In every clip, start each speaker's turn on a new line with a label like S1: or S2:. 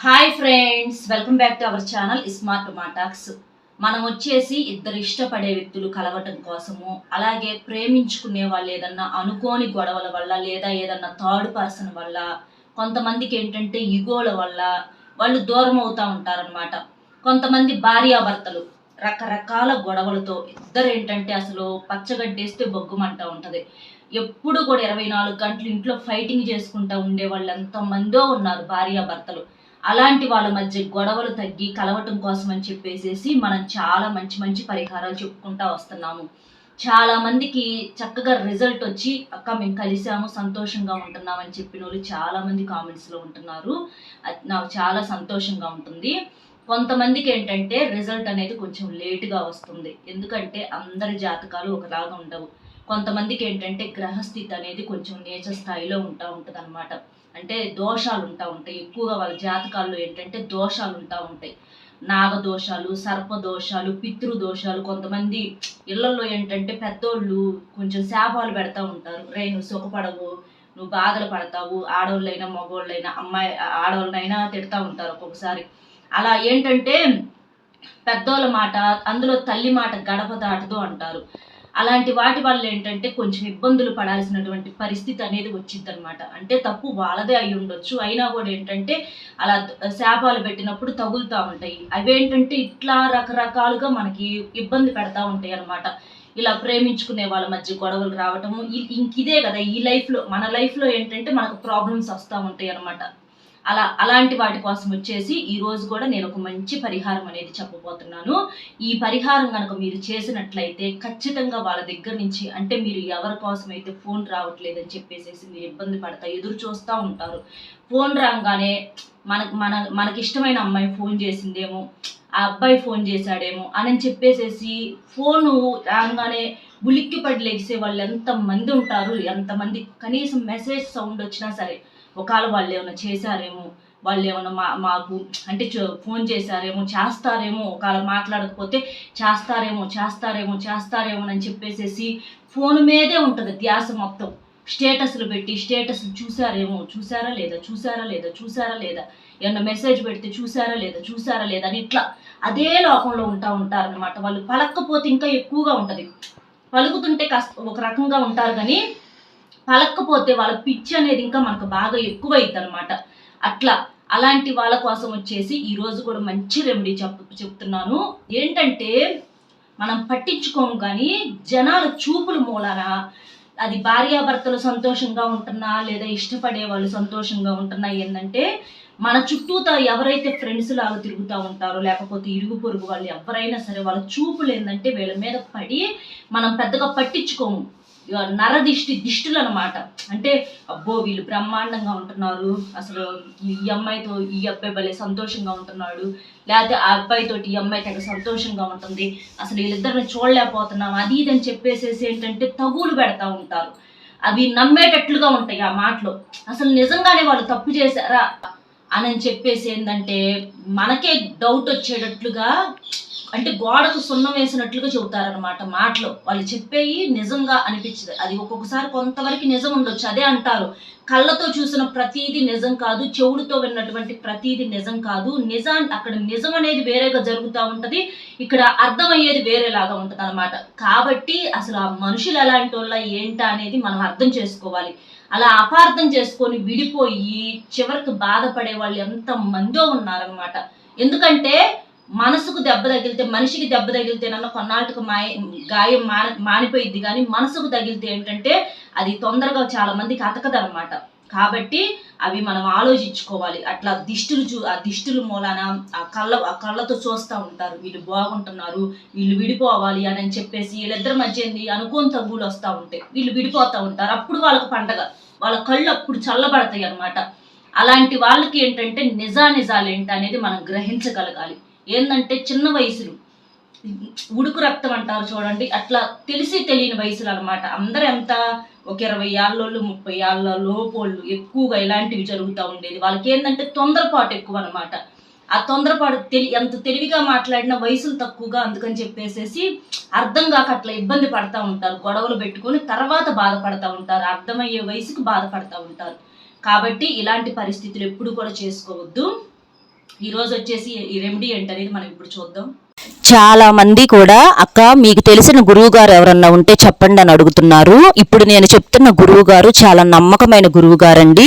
S1: Hi friends welcome back to our channel smart మాటాక్స్ మనం వచ్చేసి ఇద్దరు ఇష్టపడే వ్యక్తులు కలవటం కోసము అలాగే ప్రేమించుకునే వాళ్ళు ఏదన్నా అనుకోని గొడవల వల్ల లేదా ఏదన్నా థర్డ్ పర్సన్ వల్ల కొంతమందికి ఏంటంటే ఇగోల వల్ల వాళ్ళు దూరం అవుతూ ఉంటారనమాట కొంతమంది భార్యాభర్తలు రకరకాల గొడవలతో ఇద్దరు ఏంటంటే అసలు పచ్చగడ్డేస్తే బొగ్గుమంట ఉంటుంది. ఎప్పుడు కూడా ఇరవై నాలుగు గంటలు ఇంట్లో ఫైటింగ్ చేసుకుంటా ఉండే వాళ్ళు ఎంతమందో ఉన్నారు భార్యాభర్తలు. అలాంటి వాళ్ళ మధ్య గొడవలు తగ్గి కలవటం కోసం అని చెప్పేసేసి మనం చాలా మంచి మంచి పరిహారాలు చెప్పుకుంటా వస్తున్నాము. చాలా మందికి చక్కగా రిజల్ట్ వచ్చి అక్క మేము కలిసాము సంతోషంగా ఉంటున్నాం అని చెప్పిన వాళ్ళు చాలా మంది కామెంట్స్లో ఉంటున్నారు. అది నాకు చాలా సంతోషంగా ఉంటుంది. కొంతమందికి ఏంటంటే రిజల్ట్ అనేది కొంచెం లేటుగా వస్తుంది. ఎందుకంటే అందరి జాతకాలు ఒకలాగా ఉండవు. కొంతమందికి ఏంటంటే గ్రహస్థితి అనేది కొంచెం నేచ స్థాయిలో ఉంటా ఉంటుంది అంటే దోషాలు ఉంటా ఉంటాయి. ఎక్కువగా వాళ్ళ జాతకాల్లో ఏంటంటే దోషాలు ఉంటా ఉంటాయి. నాగ దోషాలు సర్ప దోషాలు దోషాలు కొంతమంది ఇళ్ళలో ఏంటంటే పెద్దోళ్ళు కొంచెం శాపాలు పెడతా ఉంటారు. రే నువ్వు సుఖపడవు నువ్వు బాధలు పడతావు ఆడవాళ్ళైనా మగవాళ్ళైనా అమ్మాయి ఆడవాళ్ళనైనా తిడతా ఉంటారు ఒక్కొక్కసారి. అలా ఏంటంటే పెద్దోళ్ళ మాట అందులో తల్లి మాట గడప దాటదు అంటారు. అలాంటి వాటి వల్ల ఏంటంటే కొంచెం ఇబ్బందులు పడాల్సినటువంటి పరిస్థితి అనేది వచ్చింది అనమాట అంటే తప్పు వాళ్ళదే అయి ఉండొచ్చు. అయినా కూడా ఏంటంటే అలా శాపాలు పెట్టినప్పుడు తగులుతూ ఉంటాయి. అవేంటంటే ఇట్లా రకరకాలుగా మనకి ఇబ్బంది పెడతా ఉంటాయి అనమాట ఇలా ప్రేమించుకునే వాళ్ళ మధ్య గొడవలు రావటము ఇ- ఇంక ఇదే కదా ఈ లైఫ్లో మన లైఫ్లో ఏంటంటే మనకు ప్రాబ్లమ్స్ వస్తూ ఉంటాయి అన్నమాట. అలా అలాంటి వాటి కోసం వచ్చేసి ఈ రోజు కూడా నేను ఒక మంచి పరిహారం అనేది చెప్పబోతున్నాను. ఈ పరిహారం కనుక మీరు చేసినట్లయితే ఖచ్చితంగా వాళ్ళ దగ్గర నుంచి అంటే మీరు ఎవరి కోసం అయితే ఫోన్ రావట్లేదని చెప్పేసి మీరు ఇబ్బంది పడతా ఎదురు చూస్తూ ఉంటారు. ఫోన్ రాగానే మనకు మన మనకి ఇష్టమైన అమ్మాయి ఫోన్ చేసిందేమో ఆ అబ్బాయి ఫోన్ చేశాడేమో అని చెప్పేసేసి ఫోను రాగానే ఉలిక్కి పడి వాళ్ళు ఎంతమంది ఉంటారు ఎంతమంది కనీసం మెసేజ్ సౌండ్ వచ్చినా సరే ఒకవేళ వాళ్ళు ఏమైనా చేశారేమో వాళ్ళు ఏమైనా మా మాకు అంటే ఫోన్ చేశారేమో చేస్తారేమో ఒకవేళ మాట్లాడకపోతే చేస్తారేమో చేస్తారేమో చేస్తారేమో అని చెప్పేసేసి ఫోన్ మీదే ఉంటుంది ధ్యాస మొత్తం. స్టేటస్లు పెట్టి స్టేటస్ చూసారేమో చూసారా లేదా చూసారా లేదా చూసారా లేదా ఏమన్నా మెసేజ్ పెడితే చూసారా లేదా చూసారా లేదా అని ఇట్లా అదే లోకంలో ఉంటా ఉంటారనమాట వాళ్ళు పలక్కపోతే ఇంకా ఎక్కువగా ఉంటుంది. పలుకుతుంటే కాస్త ఒక రకంగా ఉంటారు కానీ పలక్కపోతే వాళ్ళ పిచ్చి అనేది ఇంకా మనకు బాగా ఎక్కువ అనమాట అట్లా అలాంటి వాళ్ళ కోసం వచ్చేసి ఈరోజు కూడా మంచి రెమెడీ చెప్ చెప్తున్నాను. ఏంటంటే మనం పట్టించుకోము కానీ జనాల చూపుల మూలాన అది భార్యాభర్తలు సంతోషంగా ఉంటున్నా లేదా ఇష్టపడే వాళ్ళు సంతోషంగా ఉంటున్నా ఏంటంటే మన చుట్టూతా ఎవరైతే ఫ్రెండ్స్ లాగా తిరుగుతూ ఉంటారో లేకపోతే ఇరుగు పొరుగు వాళ్ళు ఎవరైనా సరే వాళ్ళ చూపులు ఏంటంటే వీళ్ళ మీద పడి మనం పెద్దగా పట్టించుకోము. నరదిష్టి దిష్టులు అనమాట అంటే అబ్బో వీళ్ళు బ్రహ్మాండంగా ఉంటున్నారు. అసలు ఈ అమ్మాయితో ఈ అబ్బాయి భలే సంతోషంగా ఉంటున్నాడు. లేకపోతే ఆ అబ్బాయితో ఈ అమ్మాయి తెగ సంతోషంగా ఉంటుంది. అసలు వీళ్ళిద్దరిని చూడలేకపోతున్నాం. అది ఇది అని చెప్పేసేసి ఏంటంటే తగులు పెడతా ఉంటారు. అవి నమ్మేటట్లుగా ఉంటాయి ఆ మాటలు. అసలు నిజంగానే వాళ్ళు తప్పు చేశారా అని చెప్పేసి ఏంటంటే మనకే డౌట్ వచ్చేటట్లుగా అంటే గోడకు సున్నం వేసినట్లుగా చెబుతారనమాట మాటలు. వాళ్ళు చెప్పేవి నిజంగా అనిపించదు. అది ఒక్కొక్కసారి కొంతవరకు నిజం ఉండొచ్చు. అదే అంటారు. కళ్ళతో చూసిన ప్రతీది నిజం కాదు చెవుడుతో విన్నటువంటి ప్రతీది నిజం కాదు. నిజా అక్కడ నిజం అనేది వేరేగా జరుగుతూ ఉంటుంది. ఇక్కడ అర్థమయ్యేది వేరేలాగా ఉంటుంది అనమాట కాబట్టి అసలు ఆ మనుషులు ఎలాంటి వాళ్ళ ఏంటా అనేది మనం అర్థం చేసుకోవాలి. అలా అపార్థం చేసుకొని విడిపోయి చివరికి బాధపడే వాళ్ళు ఎంత మందో ఉన్నారనమాట ఎందుకంటే మనసుకు దెబ్బ తగిలితే మనిషికి దెబ్బ తగిలితేనన్నా కొన్నాళ్ళకి మాయ గాయం మాన మానిపోయిద్ది. కానీ మనసుకు తగిలితే ఏంటంటే అది తొందరగా చాలా మందికి అతకదనమాట కాబట్టి అవి మనం ఆలోచించుకోవాలి. అట్లా దిష్టులు చూ ఆ దిష్టుల మూలాన ఆ కళ్ళ ఆ కళ్ళతో చూస్తూ ఉంటారు. వీళ్ళు బాగుంటున్నారు వీళ్ళు విడిపోవాలి అని అని చెప్పేసి వీళ్ళిద్దరి మధ్య ఏంది? అనుకోని తగ్గులు వస్తూ ఉంటాయి. వీళ్ళు విడిపోతూ ఉంటారు. అప్పుడు వాళ్ళకి పండగ వాళ్ళ కళ్ళు అప్పుడు చల్లబడతాయి అన్నమాట అలాంటి వాళ్ళకి ఏంటంటే నిజా నిజాలు ఏంటి అనేది మనం గ్రహించగలగాలి. ఏంటంటే చిన్న వయసులు. ఉడుకు రక్తం అంటారు చూడండి. అట్లా తెలిసి తెలియని వయసులు అనమాట అందరూ ఎంత? ఒక ఇరవై ఏళ్ళోళ్ళు ముప్పై ఏళ్ళ లోపోళ్ళు ఎక్కువగా ఇలాంటివి జరుగుతూ ఉండేది. వాళ్ళకి ఏంటంటే తొందరపాటు ఎక్కువ అనమాట ఆ తొందరపాటు తెలి ఎంత తెలివిగా మాట్లాడిన వయసులు తక్కువగా అందుకని చెప్పేసేసి అర్థం కాక అట్లా ఇబ్బంది పడతా ఉంటారు. గొడవలు పెట్టుకొని తర్వాత బాధపడతా ఉంటారు. అర్థమయ్యే వయసుకు బాధపడతా ఉంటారు. కాబట్టి ఇలాంటి పరిస్థితులు ఎప్పుడు కూడా చేసుకోవద్దు. ఈరోజు వచ్చేసి ఈ రెమెడీ ఏంటనేది మనం ఇప్పుడు చూద్దాం.
S2: చాలా మంది కూడా అక్క మీకు తెలిసిన గురువు గారు ఎవరన్నా ఉంటే చెప్పండి అని అడుగుతున్నారు. ఇప్పుడు నేను చెప్తున్న గురువు గారు చాలా నమ్మకమైన గురువు గారండి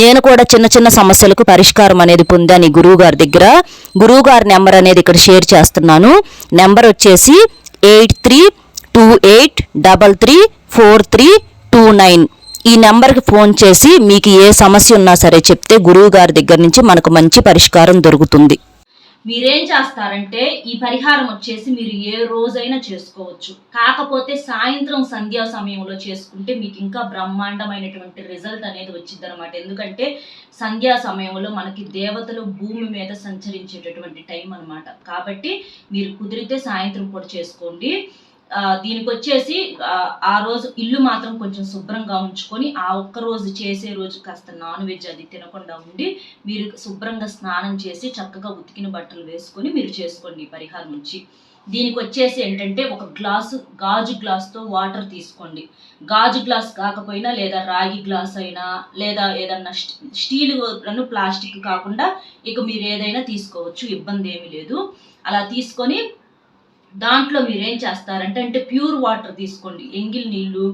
S2: నేను కూడా చిన్న చిన్న సమస్యలకు పరిష్కారం అనేది పొందాను ఈ గురువు గారి దగ్గర. గురువు గారి నెంబర్ అనేది ఇక్కడ షేర్ చేస్తున్నాను. నెంబర్ వచ్చేసి eight three two eight double three four three two nine. ఈ నెంబర్కి ఫోన్ చేసి మీకు ఏ సమస్య ఉన్నా సరే చెప్తే గురువు గారి దగ్గర నుంచి మనకు మంచి పరిష్కారం దొరుకుతుంది.
S1: మీరేం చేస్తారంటే ఈ పరిహారం వచ్చేసి మీరు ఏ రోజైనా చేసుకోవచ్చు. కాకపోతే సాయంత్రం సంధ్యా సమయంలో చేసుకుంటే మీకు ఇంకా బ్రహ్మాండమైనటువంటి రిజల్ట్ అనేది వచ్చింది అనమాట ఎందుకంటే సంధ్యా సమయంలో మనకి దేవతలు భూమి మీద సంచరించేటటువంటి టైం అన్నమాట. కాబట్టి మీరు కుదిరితే సాయంత్రం పూట చేసుకోండి. దీనికి వచ్చేసి ఆ, రోజు ఇల్లు మాత్రం కొంచెం శుభ్రంగా ఉంచుకొని ఆ ఒక్క రోజు చేసే రోజు కాస్త నాన్ వెజ్ అది తినకుండా ఉండి మీరు శుభ్రంగా స్నానం చేసి చక్కగా ఉతికిన బట్టలు వేసుకొని మీరు చేసుకోండి పరిహారం నుంచి. దీనికి వచ్చేసి ఏంటంటే ఒక గ్లాసు గాజు గ్లాస్తో వాటర్ తీసుకోండి. గాజు గ్లాస్ కాకపోయినా లేదా రాగి గ్లాస్ అయినా లేదా ఏదన్నా స్టీలు స్టీల్ ప్లాస్టిక్ కాకుండా ఇక మీరు ఏదైనా తీసుకోవచ్చు ఇబ్బంది ఏమీ లేదు. అలా తీసుకొని దాంట్లో మీరు ఏం చేస్తారంటే అంటే ప్యూర్ వాటర్ తీసుకోండి. ఎంగిల్ నీళ్ళు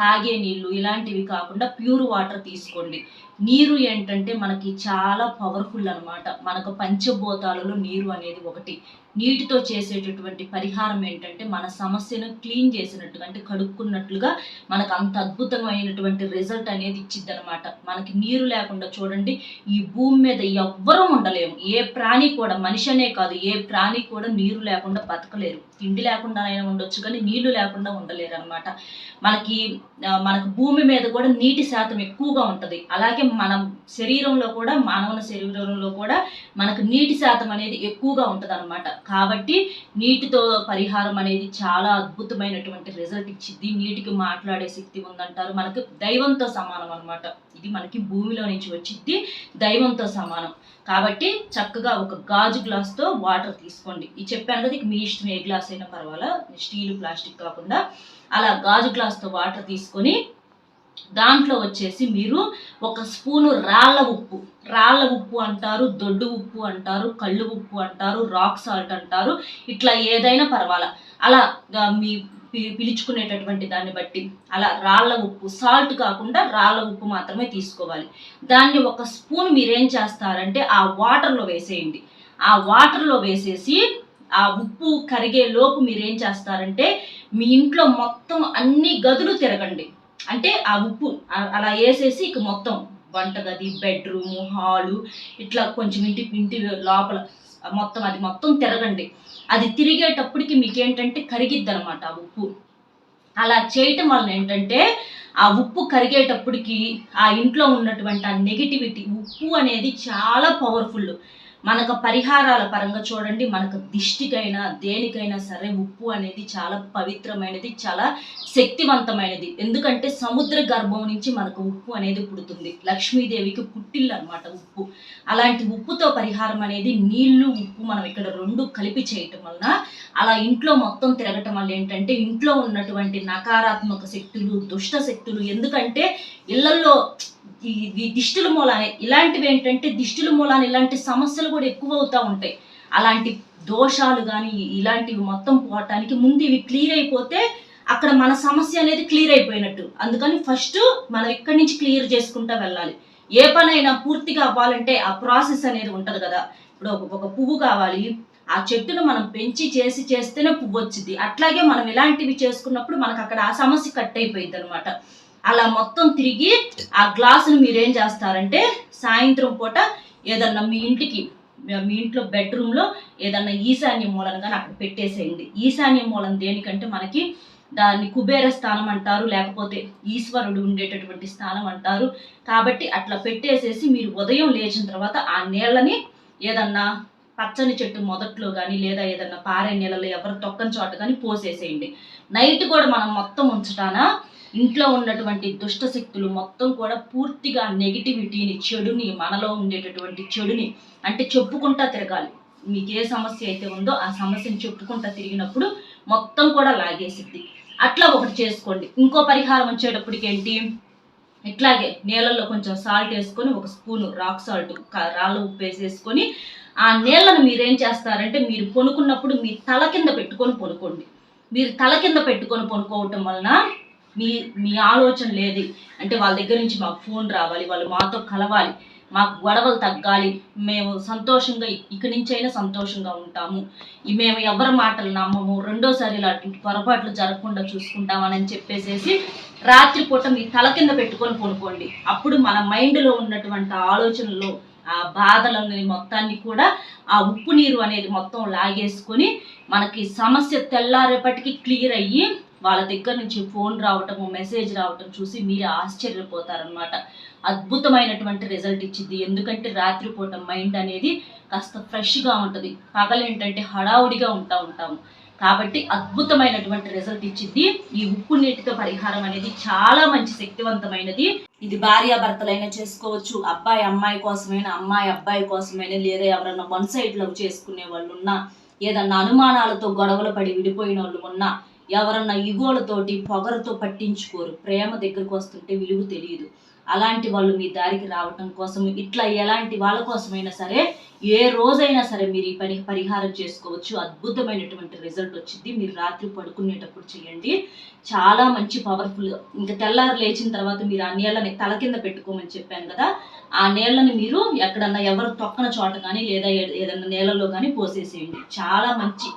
S1: తాగే నీళ్ళు ఇలాంటివి కాకుండా ప్యూర్ వాటర్ తీసుకోండి. నీరు ఏంటంటే మనకి చాలా పవర్ఫుల్ అనమాట మనకు పంచభూతాలలో నీరు అనేది ఒకటి. నీటితో చేసేటటువంటి పరిహారం ఏంటంటే మన సమస్యను క్లీన్ చేసినట్టుగా అంటే కడుక్కున్నట్లుగా మనకు అంత అద్భుతమైనటువంటి రిజల్ట్ అనేది ఇచ్చిద్ది అనమాట మనకి నీరు లేకుండా చూడండి ఈ భూమి మీద ఎవ్వరూ ఉండలేము. ఏ ప్రాణి కూడా మనిషి అనే కాదు ఏ ప్రాణి కూడా నీరు లేకుండా బతకలేరు. తిండి లేకుండా అయినా ఉండొచ్చు కానీ నీళ్ళు లేకుండా ఉండలేరు అనమాట మనకి మనకు భూమి మీద కూడా నీటి శాతం ఎక్కువగా ఉంటుంది. అలాగే మన శరీరంలో కూడా మానవుల శరీరంలో కూడా మనకు నీటి శాతం అనేది ఎక్కువగా ఉంటుంది అనమాట కాబట్టి నీటితో పరిహారం అనేది చాలా అద్భుతమైనటువంటి రిజల్ట్ ఇచ్చింది నీటికి మాట్లాడే శక్తి ఉందంటారు. మనకు దైవంతో సమానం అనమాట ఇది మనకి భూమిలో నుంచి వచ్చింది దైవంతో సమానం. కాబట్టి చక్కగా ఒక గాజు గ్లాస్తో వాటర్ తీసుకోండి. ఇది చెప్పాను కదా మీ ఇష్టం ఏ గ్లాస్ అయినా పర్వాలా స్టీల్ ప్లాస్టిక్ కాకుండా. అలా గాజు గ్లాస్తో వాటర్ తీసుకొని దాంట్లో వచ్చేసి మీరు ఒక స్పూను రాళ్ళ ఉప్పు. రాళ్ళ ఉప్పు అంటారు దొడ్డు ఉప్పు అంటారు కళ్ళు ఉప్పు అంటారు రాక్ సాల్ట్ అంటారు ఇట్లా ఏదైనా పర్వాలా. అలా మీ పిలుచుకునేటటువంటి దాన్ని బట్టి అలా రాళ్ళ ఉప్పు సాల్ట్ కాకుండా రాళ్ళ ఉప్పు మాత్రమే తీసుకోవాలి. దాన్ని ఒక స్పూన్ మీరేం చేస్తారంటే ఆ వాటర్లో వేసేయండి. ఆ వాటర్లో వేసేసి ఆ ఉప్పు కరిగే లోపు మీరేం చేస్తారంటే మీ ఇంట్లో మొత్తం అన్ని గదులు తిరగండి. అంటే ఆ ఉప్పు అలా వేసేసి ఇక మొత్తం వంటగది బెడ్రూము హాలు ఇట్లా కొంచెం ఇంటి ఇంటి లోపల మొత్తం అది మొత్తం తిరగండి. అది తిరిగేటప్పటికి మీకు ఏంటంటే కరిగిద్ది అనమాట ఆ ఉప్పు. అలా చేయటం వలన ఏంటంటే ఆ ఉప్పు కరిగేటప్పటికి ఆ ఇంట్లో ఉన్నటువంటి ఆ నెగిటివిటీ ఉప్పు అనేది చాలా పవర్ఫుల్ మనకు పరిహారాల పరంగా చూడండి మనకు దిష్టికైనా దేనికైనా సరే ఉప్పు అనేది చాలా పవిత్రమైనది చాలా శక్తివంతమైనది. ఎందుకంటే సముద్ర గర్భం నుంచి మనకు ఉప్పు అనేది పుడుతుంది. లక్ష్మీదేవికి పుట్టిల్లు అనమాట ఉప్పు. అలాంటి ఉప్పుతో పరిహారం అనేది నీళ్ళు ఉప్పు మనం ఇక్కడ రెండు కలిపి చేయటం వలన అలా ఇంట్లో మొత్తం తిరగటం వల్ల ఏంటంటే ఇంట్లో ఉన్నటువంటి నకారాత్మక శక్తులు దుష్ట శక్తులు ఎందుకంటే ఇళ్ళలో ఈ ఈ దిష్టుల మూలాన. ఇలాంటివి ఏంటంటే దిష్టుల మూలాన ఇలాంటి సమస్యలు కూడా ఎక్కువ అవుతూ ఉంటాయి. అలాంటి దోషాలు కానీ ఇలాంటివి మొత్తం పోవటానికి ముందు ఇవి క్లియర్ అయిపోతే అక్కడ మన సమస్య అనేది క్లియర్ అయిపోయినట్టు. అందుకని ఫస్ట్ మనం ఇక్కడి నుంచి క్లియర్ చేసుకుంటూ వెళ్ళాలి. ఏ పనైనా పూర్తిగా అవ్వాలంటే ఆ ప్రాసెస్ అనేది ఉంటుంది కదా. ఇప్పుడు ఒక ఒక పువ్వు కావాలి. ఆ చెట్టును మనం పెంచి చేసి చేస్తేనే పువ్వు వచ్చింది అట్లాగే మనం ఇలాంటివి చేసుకున్నప్పుడు మనకు అక్కడ ఆ సమస్య కట్ అయిపోయింది అనమాట అలా మొత్తం తిరిగి ఆ గ్లాసును మీరేం చేస్తారంటే సాయంత్రం పూట ఏదన్నా మీ ఇంటికి మీ ఇంట్లో బెడ్రూమ్లో ఏదన్నా ఈశాన్య మూలను కానీ అక్కడ పెట్టేసేయండి. ఈశాన్య మూలం దేనికంటే మనకి దాన్ని కుబేర స్థానం అంటారు లేకపోతే ఈశ్వరుడు ఉండేటటువంటి స్థానం అంటారు. కాబట్టి అట్లా పెట్టేసేసి మీరు ఉదయం లేచిన తర్వాత ఆ నీళ్ళని ఏదన్నా పచ్చని చెట్టు మొదట్లో కానీ లేదా ఏదన్నా పారే నీళ్ళలో ఎవరు తొక్కని చోట కానీ పోసేసేయండి. నైట్ కూడా మనం మొత్తం ఉంచటానా ఇంట్లో ఉన్నటువంటి దుష్ట శక్తులు మొత్తం కూడా పూర్తిగా నెగిటివిటీని చెడుని మనలో ఉండేటటువంటి చెడుని అంటే చెప్పుకుంటా తిరగాలి. మీకు ఏ సమస్య అయితే ఉందో ఆ సమస్యని చెప్పుకుంటా తిరిగినప్పుడు మొత్తం కూడా లాగేసిద్ది. అట్లా ఒకటి చేసుకోండి. ఇంకో పరిహారం వచ్చేటప్పటికి ఏంటి? ఇట్లాగే నీళ్ళల్లో కొంచెం సాల్ట్ వేసుకొని ఒక స్పూన్ రాక్ సాల్ట్ రాళ్ళ ఉప్పు వేసేసుకొని ఆ నీళ్ళను మీరేం చేస్తారంటే మీరు పొనుకున్నప్పుడు మీ తల కింద పెట్టుకొని పొనుకోండి. మీరు తల కింద పెట్టుకొని పొనుకోవటం వలన మీ మీ ఆలోచన లేదు. అంటే వాళ్ళ దగ్గర నుంచి మాకు ఫోన్ రావాలి వాళ్ళు మాతో కలవాలి మాకు గొడవలు తగ్గాలి మేము సంతోషంగా ఇక్కడి నుంచి అయినా సంతోషంగా ఉంటాము. మేము ఎవరి మాటలు నమ్మము రెండోసారి ఇలాంటి పొరపాట్లు జరగకుండా చూసుకుంటామని చెప్పేసేసి రాత్రిపూట మీ తల కింద పెట్టుకొని పడుకోండి. అప్పుడు మన మైండ్లో ఉన్నటువంటి ఆలోచనలు ఆ బాధలని మొత్తాన్ని కూడా ఆ ఉప్పు నీరు అనేది మొత్తం లాగేసుకొని మనకి సమస్య తెల్లారేపటికి క్లియర్ అయ్యి వాళ్ళ దగ్గర నుంచి ఫోన్ రావటము మెసేజ్ రావటం చూసి మీరే ఆశ్చర్యపోతారనమాట అద్భుతమైనటువంటి రిజల్ట్ ఇచ్చింది. ఎందుకంటే రాత్రిపూట మైండ్ అనేది కాస్త ఫ్రెష్గా ఉంటుంది. పగలేంటంటే హడావుడిగా ఉంటా ఉంటాము. కాబట్టి అద్భుతమైనటువంటి రిజల్ట్ ఇచ్చింది. ఈ ఉప్పు నీటితో పరిహారం అనేది చాలా మంచి శక్తివంతమైనది. ఇది భార్యాభర్తలైనా చేసుకోవచ్చు. అబ్బాయి అమ్మాయి కోసమైనా అమ్మాయి అబ్బాయి కోసమైనా లేదా ఎవరైనా వన్ సైడ్ లవ్ చేసుకునే వాళ్ళు ఉన్నా ఏదన్నా అనుమానాలతో గొడవలు పడి విడిపోయిన వాళ్ళు ఉన్నా ఎవరన్నా ఇగోలతోటి పొగరతో పట్టించుకోరు. ప్రేమ దగ్గరకు వస్తుంటే విలువ తెలియదు. అలాంటి వాళ్ళు మీ దారికి రావటం కోసం ఇట్లా ఎలాంటి వాళ్ళ కోసమైనా సరే ఏ రోజైనా సరే మీరు ఈ పని పరిహారం చేసుకోవచ్చు. అద్భుతమైనటువంటి రిజల్ట్ వచ్చింది. మీరు రాత్రి పడుకునేటప్పుడు చేయండి. చాలా మంచి పవర్ఫుల్. ఇంకా తెల్లారు లేచిన తర్వాత మీరు ఆ నీళ్ళని తల కింద పెట్టుకోమని చెప్పాను కదా ఆ నీళ్ళని మీరు ఎక్కడన్నా ఎవరు తొక్కన చోట కానీ లేదా ఏదైనా ఏదన్నా నీళ్ళలో కానీ పోసేసేయండి. చాలా మంచి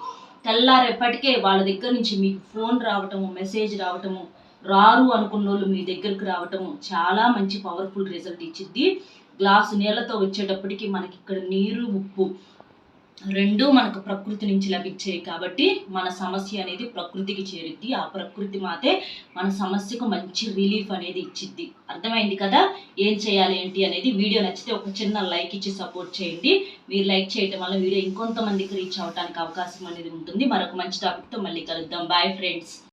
S1: తెల్లారేపటికే వాళ్ళ దగ్గర నుంచి మీకు ఫోన్ రావటము మెసేజ్ రావటము రారు అనుకున్న వాళ్ళు మీ దగ్గరకు రావటము చాలా మంచి పవర్ఫుల్ రిజల్ట్ ఇచ్చిద్ది. గ్లాసు నీళ్ళతో వచ్చేటప్పటికి మనకి ఇక్కడ నీరు ఉప్పు రెండు మనకు ప్రకృతి నుంచి లభించాయి కాబట్టి మన సమస్య అనేది ప్రకృతికి చేరుద్ది. ఆ ప్రకృతి మాతే మన సమస్యకు మంచి రిలీఫ్ అనేది ఇచ్చిద్ది. అర్థమైంది కదా? ఏం చేయాలి ఏంటి అనేది వీడియో నచ్చితే ఒక చిన్న లైక్ ఇచ్చి సపోర్ట్ చేయండి. మీరు లైక్ చేయటం వల్ల వీడియో ఇంకొంతమందికి రీచ్ అవడానికి అవకాశం అనేది ఉంటుంది. మరొక మంచి టాపిక్తో మళ్ళీ కలుద్దాం. Bye friends